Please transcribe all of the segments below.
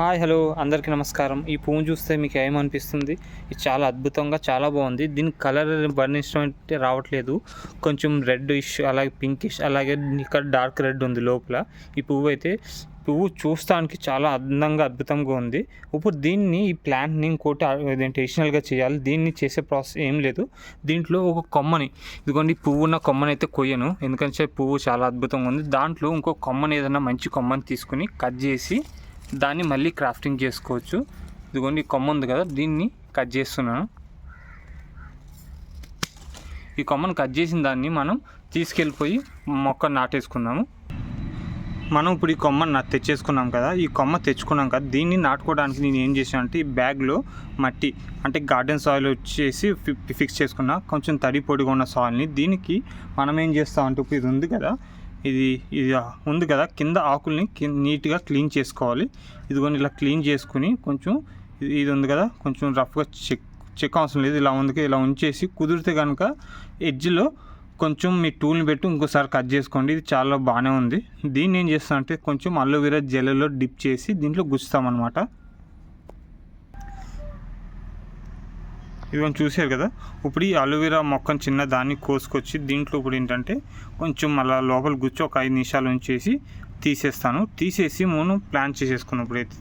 Hi hello. అందరికీ నమస్కారం. ఈ పువ్వు చూస్తే మీకు ఏమనిపిస్తుంది? ఇది చాలా అద్భుతంగా చాలా బాగుంది. దీని కలర్ వర్ణించడం రావట్లేదు. కొంచెం రెడ్ ఇష్ అలాగే పింకిష్ అలాగే ఇక్కడ డార్క్ రెడ్ ఉంది లోపల. ఈ పువ్వు అయితే పువ్వు చూస్తానికి చాలా అందంగా అద్భుతంగా ఉంది. ఇప్పుడు దీన్ని ఈ ప్లాంట్ని ఇంకోటి అడిషనల్గా చేయాలి. దీన్ని చేసే ప్రాసెస్ ఏం లేదు. దీంట్లో ఒక కొమ్మని ఇదిగోండి పువ్వు ఉన్న కొమ్మని అయితే కొయ్యను. ఎందుకంటే పువ్వు చాలా అద్భుతంగా ఉంది. దాంట్లో ఇంకో కొమ్మని ఏదైనా మంచి కొమ్మని తీసుకుని కట్ చేసి దాన్ని మళ్ళీ క్రాఫ్టింగ్ చేసుకోవచ్చు. ఇదిగోండి కొమ్మ ఉంది కదా దీన్ని కట్ చేస్తున్నాను. ఈ కొమ్మను కట్ చేసిన దాన్ని మనం తీసుకెళ్ళిపోయి మొక్క నాటేసుకున్నాము మనం ఇప్పుడు ఈ కొమ్మను నా తెచ్చేసుకున్నాం కదా ఈ కొమ్మ తెచ్చుకున్నాం కదా దీన్ని నాటుకోవడానికి నేను ఏం చేశాను అంటే ఈ బ్యాగ్లో మట్టి అంటే గార్డెన్ సాయిల్ వచ్చేసి ఫిక్స్ చేసుకున్నా. కొంచెం తడి పొడిగా ఉన్న సాయిల్ని దీనికి మనం ఏం చేస్తామంటే ఇప్పుడు ఇది ఉంది కదా ఇది ఇది ఉంది కదా కింద ఆకుల్ని నీట్గా క్లీన్ చేసుకోవాలి. ఇదిగోని ఇలా క్లీన్ చేసుకుని కొంచెం ఇది ఉంది కదా కొంచెం రఫ్గా చెక్ చెక్ అవసరం లేదు. ఇలా ఉంది ఇలా ఉంచేసి కుదిరితే కనుక ఎడ్జ్లో కొంచెం మీ టూల్ని పెట్టి ఇంకోసారి కట్ చేసుకోండి. ఇది చాలా బాగానే ఉంది. దీన్ని ఏం చేస్తామంటే కొంచెం అలోవెరా జెల్లో డిప్ చేసి దీంట్లో గుచ్చుతామన్నమాట. ఇవన్నీ చూసారు కదా? ఇప్పుడు ఈ అలోవెరా మొక్కను చిన్న దాన్ని కోసుకొచ్చి దీంట్లో ఇప్పుడు ఏంటంటే కొంచెం మళ్ళీ లోపల గుచ్చి ఒక ఐదు నిమిషాలు ఉంచేసి తీసేస్తాను. తీసేసి మనం ప్లాన్ చేసేసుకున్నప్పుడు అయితే.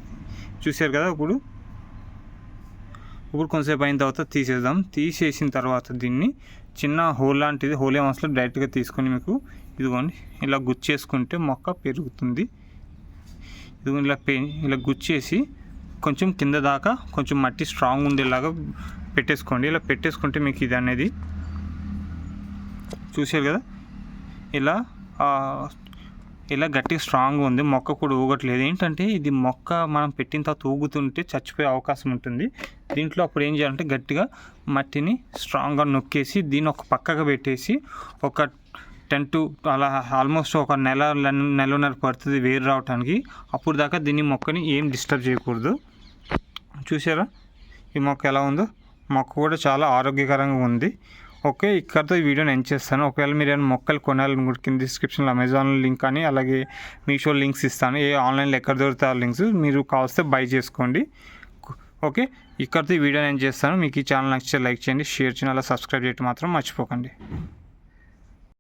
చూసారు కదా ఇప్పుడు? ఇప్పుడు కొంతసేపు అయిన తర్వాత తీసేద్దాం. తీసేసిన తర్వాత దీన్ని చిన్న హోల్ లాంటిది హోల్ ఏమవసరం డైరెక్ట్గా తీసుకొని మీకు ఇదిగోండి ఇలా గుచ్చేసుకుంటే మొక్క పెరుగుతుంది. ఇదిగోండి ఇలా పె ఇలా గుచ్చేసి కొంచెం కింద దాకా కొంచెం మట్టి స్ట్రాంగ్ ఉండేలాగా పెట్టేసుకోండి. ఇలా పెట్టేసుకుంటే మీకు ఇది అనేది చూసారు కదా? ఇలా ఇలా గట్టిగా స్ట్రాంగ్ ఉంది. మొక్క కూడా ఊగట్లేదు. ఏంటంటే ఇది మొక్క మనం పెట్టిన తర్వాత ఊగుతుంటే చచ్చిపోయే అవకాశం ఉంటుంది. దీంట్లో అప్పుడు ఏం చేయాలంటే గట్టిగా మట్టిని స్ట్రాంగ్గా నొక్కేసి దీన్ని ఒక పక్కగా పెట్టేసి ఒక టెన్ టు అలా ఆల్మోస్ట్ ఒక నెల నెలన్నర పడుతుంది వేరు రావడానికి అప్పుడు దాకా దీన్ని మొక్కని ఏం డిస్టర్బ్ చేయకూడదు. చూసారా? ఈ మొక్క ఎలా ఉందో? మొక్క కూడా చాలా ఆరోగ్యకరంగా ఉంది. ఓకే ఇక్కడతో ఈ వీడియోని ఎండ్ చేస్తాను. ఒకవేళ మీరు ఏమైనా మొక్కలు కొనాలనుకుంటే కింద డిస్క్రిప్షన్లో అమెజాన్ లింక్ అని అలాగే మీషో లింక్స్ ఇస్తాను. ఏ ఆన్లైన్లో ఎక్కడ దొరుకుతాయి లింక్స్ మీరు కావస్తే బై చేసుకోండి. ఓకే ఇక్కడితో ఈ వీడియోని ఎండ్ చేస్తాను. మీకు ఈ ఛానల్ నచ్చితే లైక్ చేయండి షేర్ చేయండి అలా సబ్స్క్రైబ్ చేయడం మాత్రం మర్చిపోకండి.